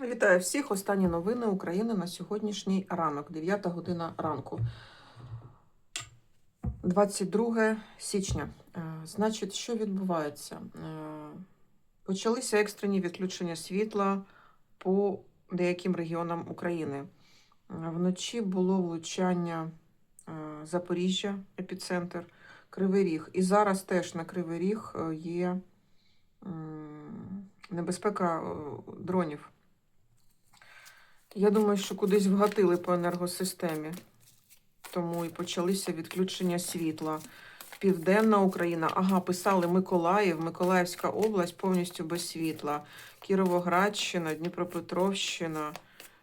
Вітаю всіх. Останні новини України на сьогоднішній ранок, 9 година ранку. 22 січня. Е, Значить, що відбувається? Е, Почалися екстрені відключення світла по деяким регіонам України. Вночі було влучання е, Запоріжжя, епіцентр, Кривий Ріг. І зараз теж на Кривий Ріг є небезпека дронів. Я думаю, що кудись вгатили по енергосистемі. Тому і почалися відключення світла. Південна Україна. Ага, писали Миколаїв, Миколаївська область повністю без світла. Кіровоградщина, Дніпропетровщина.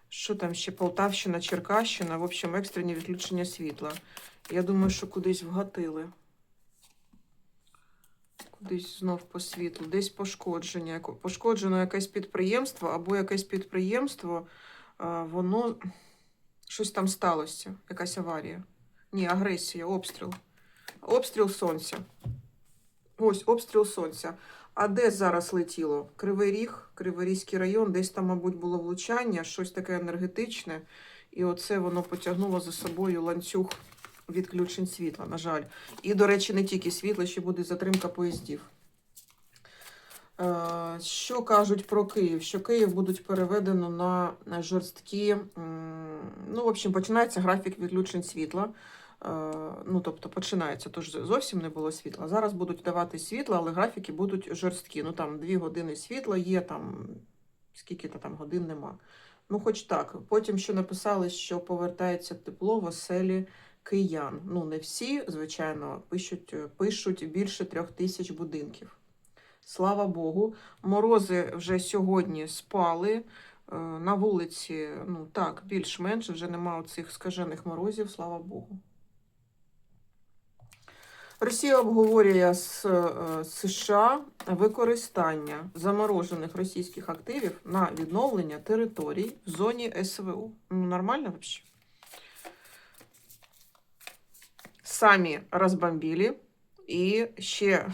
Що там ще? Полтавщина, Черкащина. В общем, екстрені відключення світла. Я думаю, що кудись вгатили. Кудись знов по світлу, десь пошкодження. Пошкоджено якесь підприємство або якесь підприємство воно щось там сталося, якась аварія. Ні, агресія, обстріл. Обстріл сонця. Ось обстріл сонця. А де зараз летіло? Кривий Ріг, Криворізький район, десь там, мабуть, було влучання, щось таке енергетичне. І оце воно потягнуло за собою ланцюг відключень світла, на жаль. І, до речі, не тільки світла, ще буде затримка поїздів. Е, Що кажуть про Київ? Що Київ будуть переведено на жорсткі. Ну, в общем, починається графік відключень світла. Е, Ну, тобто починається, тож зовсім не було світла. Зараз будуть давати світло, але графіки будуть жорсткі. Ну там дві години світла є, там скільки-то там годин нема. Ну, хоч так. Потім ще написали, що повертається тепло в оселі киян. Ну, не всі, звичайно, пишуть, пишуть більше трьох тисяч будинків. Слава Богу, морози вже сьогодні спали. Е, На вулиці, ну так, більш-менш вже нема оцих скажених морозів, слава Богу. Росія обговорює з е, США використання заморожених російських активів на відновлення територій в зоні СВО. Ну, нормально взагалі? Самі розбомбили і ще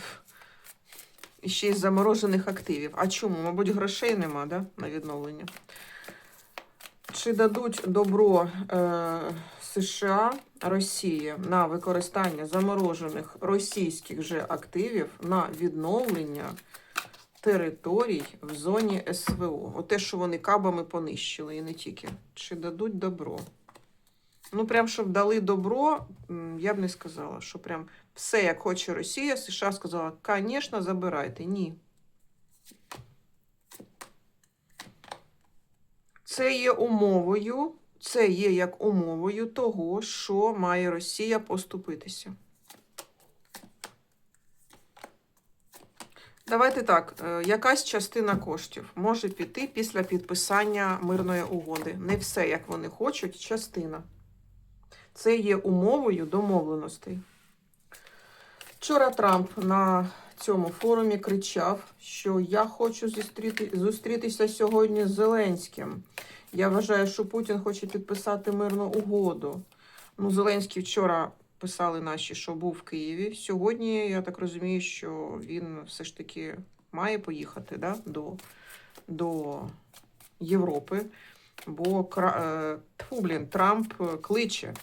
і ще із заморожених активів. А чому? Мабуть, грошей нема да, на відновлення. Чи дадуть добро е, США Росії на використання заморожених російських же активів на відновлення територій в зоні СВО? Оте, що вони кабами понищили, і не тільки. Чи дадуть добро? Ну, прям, щоб дали добро, я б не сказала, що прям все, як хоче Росія, США сказала, звісно, забирайте. Ні. Це є умовою, це є як умовою того, що має Росія поступитися. Давайте так, е, якась частина коштів може піти після підписання мирної угоди. Не все, як вони хочуть, частина. Це є умовою домовленостей. Вчора Трамп на цьому форумі кричав, що я хочу зустріти, зустрітися сьогодні з Зеленським. Я вважаю, що Путін хоче підписати мирну угоду. Ну, Зеленський вчора писали наші, що був в Києві. Сьогодні я так розумію, що він все ж таки має поїхати да, до, до Європи. Бо кра- е, блін, Трамп кличе.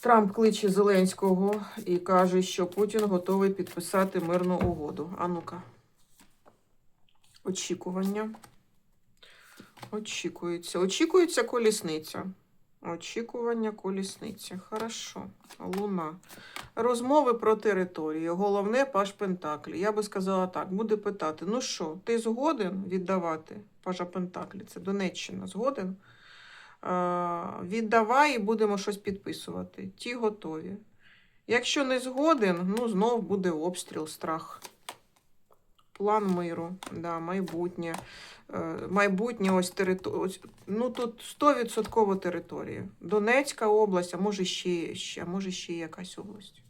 Трамп кличе Зеленського і каже, що Путін готовий підписати мирну угоду. А ну-ка. Очікування. Очікується. Очікується колісниця. Очікування колісниці. Хорошо. Луна. Розмови про територію. Головне паш Пентаклі. Я би сказала так, буде питати: ну що, ти згоден віддавати пажа Пентаклі? Це Донеччина згоден? Е, віддавай і будемо щось підписувати. Ті готові. Якщо не згоден, ну знов буде обстріл, страх. План миру, да, майбутнє. Е, Майбутнє ось територія. Ну тут 100% територія. Донецька область, а може ще, ще, а може ще якась область.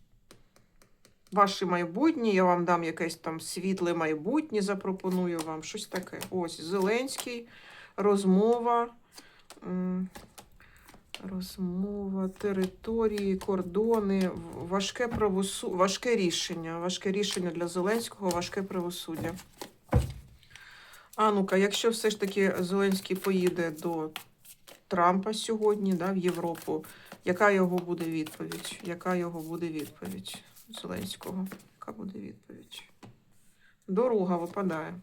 Ваше майбутнє, я вам дам якесь там світле майбутнє, запропоную вам щось таке. Ось Зеленський, розмова. Розмова, території, кордони, важке правосу... важке рішення. Важке рішення для Зеленського, важке правосуддя. А ну-ка, якщо все ж таки Зеленський поїде до Трампа сьогодні, да, в Європу, яка його буде відповідь? Яка його буде відповідь Зеленського? Яка буде відповідь? Дорога випадає.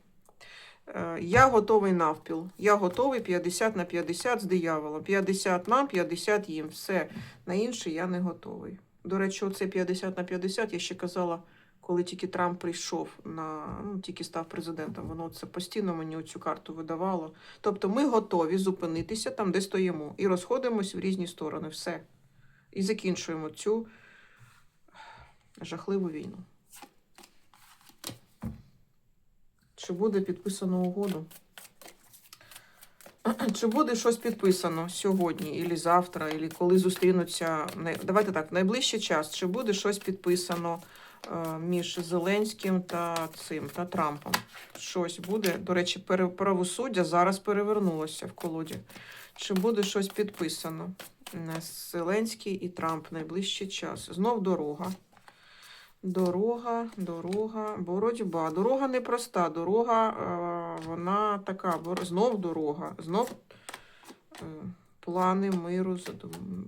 Е, Я готовий навпіл. Я готовий 50 на 50 з дияволом. 50 нам, 50 їм. Все. На інше я не готовий. До речі, оце 50 на 50 я ще казала, коли тільки Трамп прийшов на ну, тільки став президентом. Воно це постійно мені цю карту видавало. Тобто ми готові зупинитися там, де стоїмо, і розходимось в різні сторони. Все. І закінчуємо цю жахливу війну. Чи буде підписано угоду? Чи буде щось підписано сьогодні, або завтра, або коли зустрінуться. Давайте так, в найближчий час. Чи буде щось підписано е, між Зеленським та цим та Трампом? Щось буде. До речі, правосуддя зараз перевернулося в колоді. Чи буде щось підписано? Зеленський і Трамп найближчий час. Знов дорога. Дорога, дорога, боротьба. Дорога непроста. Дорога, е, вона така, знов дорога, знов е, плани миру.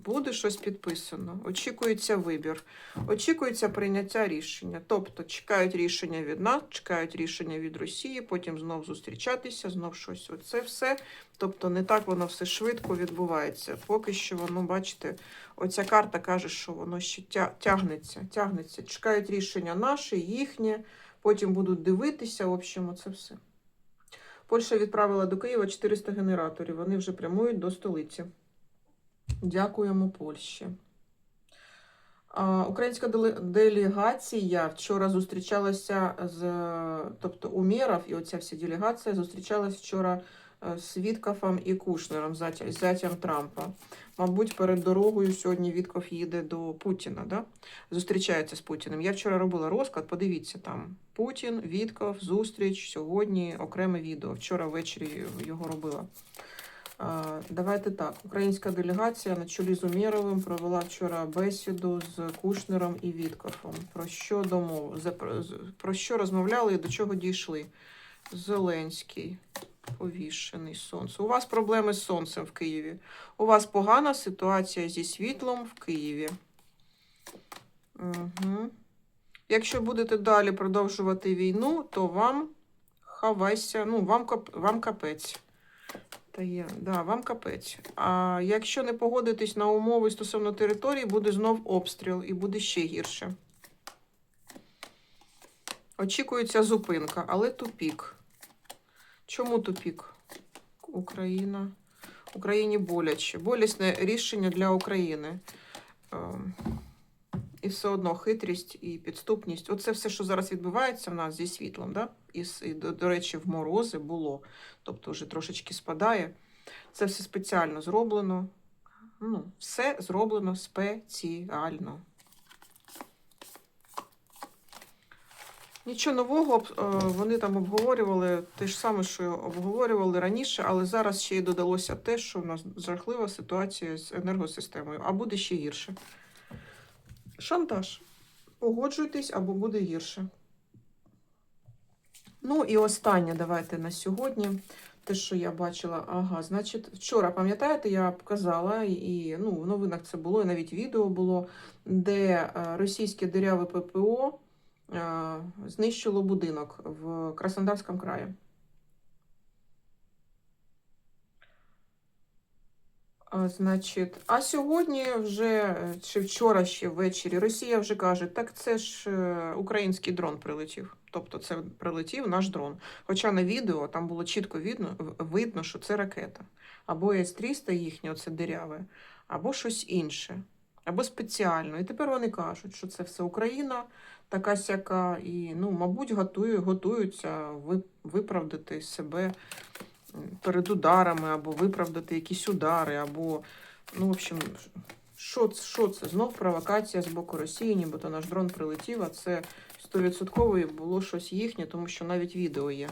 Буде щось підписано. Очікується вибір. Очікується прийняття рішення. Тобто чекають рішення від нас, чекають рішення від Росії, потім знов зустрічатися, знов щось. Оце все. Тобто не так воно все швидко відбувається. Поки що воно, бачите, оця карта каже, що воно ще тягнеться, тягнеться. Чекають рішення наше, їхнє, потім будуть дивитися. В общем, оце все. Польща відправила до Києва 400 генераторів. Вони вже прямують до столиці. Дякуємо Польщі. Українська делегація вчора зустрічалася з, тобто Умєров і оця вся делегація зустрічалась вчора з Віткафом і Кушнером, зятя- зятям Трампа. Мабуть, перед дорогою сьогодні Вітков їде до Путіна, да? зустрічається з Путіним. Я вчора робила розклад, подивіться там. Путін, Вітков, зустріч, сьогодні окреме відео. Вчора ввечері його робила. Давайте так. Українська делегація на чолі з Умєровим провела вчора бесіду з Кушнером і Віткофом. Про що домов... про що розмовляли і до чого дійшли? Зеленський, повішений сонце. У вас проблеми з сонцем в Києві. У вас погана ситуація зі світлом в Києві. Угу. Якщо будете далі продовжувати війну, то вам хавайся, ну, вам, вам капець. Та є, да, вам капець. А якщо не погодитесь на умови стосовно території, буде знов обстріл і буде ще гірше. Очікується зупинка, але тупік. Чому тупік? Україна. Україні боляче. Болісне рішення для України. Ем, І все одно хитрість і підступність. Оце все, що зараз відбувається в нас зі світлом, да? і, і до, до речі, в морози було. Тобто вже трошечки спадає. Це все спеціально зроблено. Ну, все зроблено спеціально. Нічого нового е, вони там обговорювали те ж саме, що обговорювали раніше, але зараз ще й додалося те, що в нас жахлива ситуація з енергосистемою, а буде ще гірше. Шантаж. Погоджуйтесь або буде гірше. Ну і останнє давайте на сьогодні. Те, що я бачила, ага, значить, вчора, пам'ятаєте, я показала, і ну, в новинах це було, і навіть відео було, де е, російське диряве ППО знищило будинок в Краснодарському краї. Значить, а сьогодні вже, е, чи вчора ще ввечері, Росія вже каже, так це ж е, український дрон прилетів. Тобто це прилетів наш дрон. Хоча на відео там було чітко видно, видно що це ракета. Або С-300 їхнє, оце диряве, або щось інше, або спеціально. І тепер вони кажуть, що це все Україна, така сяка, і, ну, мабуть, готує, готуються виправдати себе перед ударами, або виправдати якісь удари, або, ну, в общем, що, це- що це? Знов провокація з боку Росії, нібито наш дрон прилетів, а це 100% було щось їхнє, тому що навіть відео є.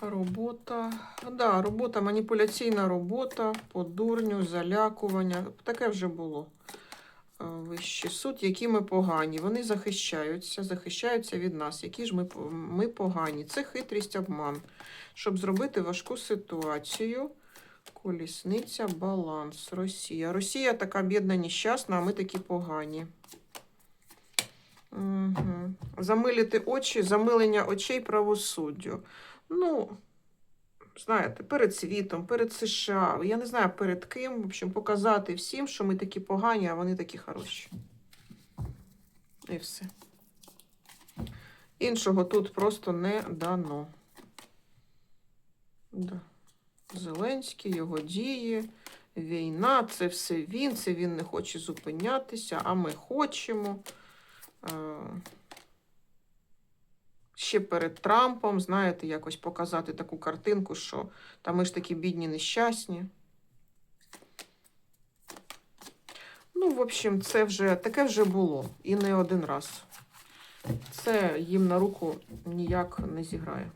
Робота. Да, робота, маніпуляційна робота, по дурню, залякування. Таке вже було. Е, Вищий суд, які ми погані. Вони захищаються, захищаються від нас. Які ж ми, ми погані? Це хитрість обман. Щоб зробити важку ситуацію. Колісниця, баланс, Росія. Росія така бідна, нещасна, а ми такі погані. Угу. Замилити очі, замилення очей правосуддю. Ну, знаєте, перед світом, перед США, я не знаю перед ким, в общем, показати всім, що ми такі погані, а вони такі хороші. І все. Іншого тут просто не дано. Да. Зеленський, його дії, війна, це все він, це він не хоче зупинятися, а ми хочемо. Ще перед Трампом, знаєте, якось показати таку картинку, що там ми ж такі бідні, нещасні. Ну, в общем, це вже таке вже було і не один раз. Це їм на руку ніяк не зіграє.